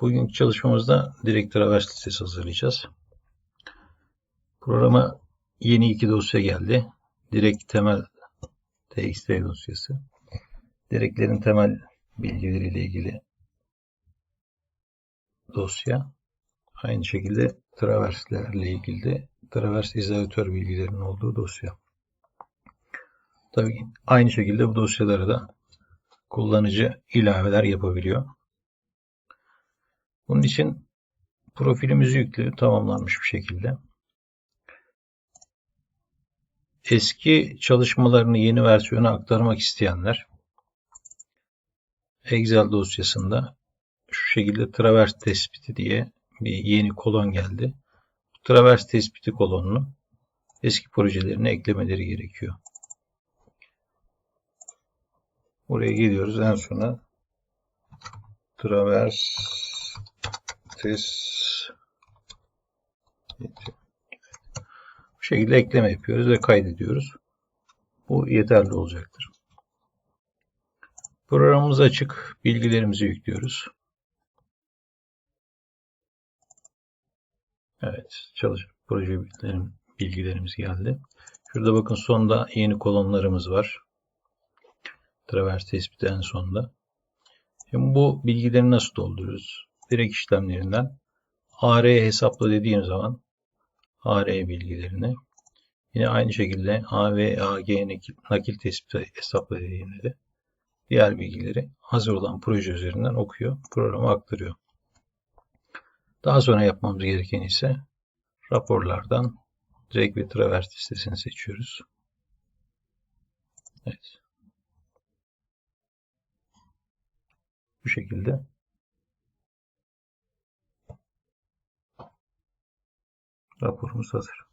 Bugünkü çalışmamızda direkt travers listesi hazırlayacağız. Programa yeni iki dosya geldi. Direkt temel txt dosyası. Direklerin temel bilgileriyle ilgili dosya. Aynı şekilde traverslerle ilgili de travers izolatör bilgilerinin olduğu dosya. Tabii aynı şekilde bu dosyalara da kullanıcı ilaveler yapabiliyor. Bunun için profilimizi yüklü tamamlanmış bir şekilde. Eski çalışmalarını yeni versiyona aktarmak isteyenler Excel dosyasında şu şekilde travers tespiti diye bir yeni kolon geldi. Travers tespiti kolonunu eski projelerine eklemeleri gerekiyor. Buraya geliyoruz. En sona travers test bu şekilde ekleme yapıyoruz ve kaydediyoruz. Bu yeterli olacaktır. Programımız açık. Bilgilerimizi yüklüyoruz. Evet, çalış proje bilgilerimiz geldi. Şurada bakın sonda yeni kolonlarımız var. Travers tespiti en sonda. Şimdi bu bilgileri nasıl dolduruyoruz? Direkt işlemlerinden AR hesapla dediğim zaman AR bilgilerini yine aynı şekilde AV, AG nakil, nakil tespiti hesapla dediğimde de diğer bilgileri hazır olan proje üzerinden okuyor, programa aktarıyor. Daha sonra yapmamız gereken ise raporlardan direkt ve travers listesini seçiyoruz. Evet. Bu şekilde raporumuz hazır.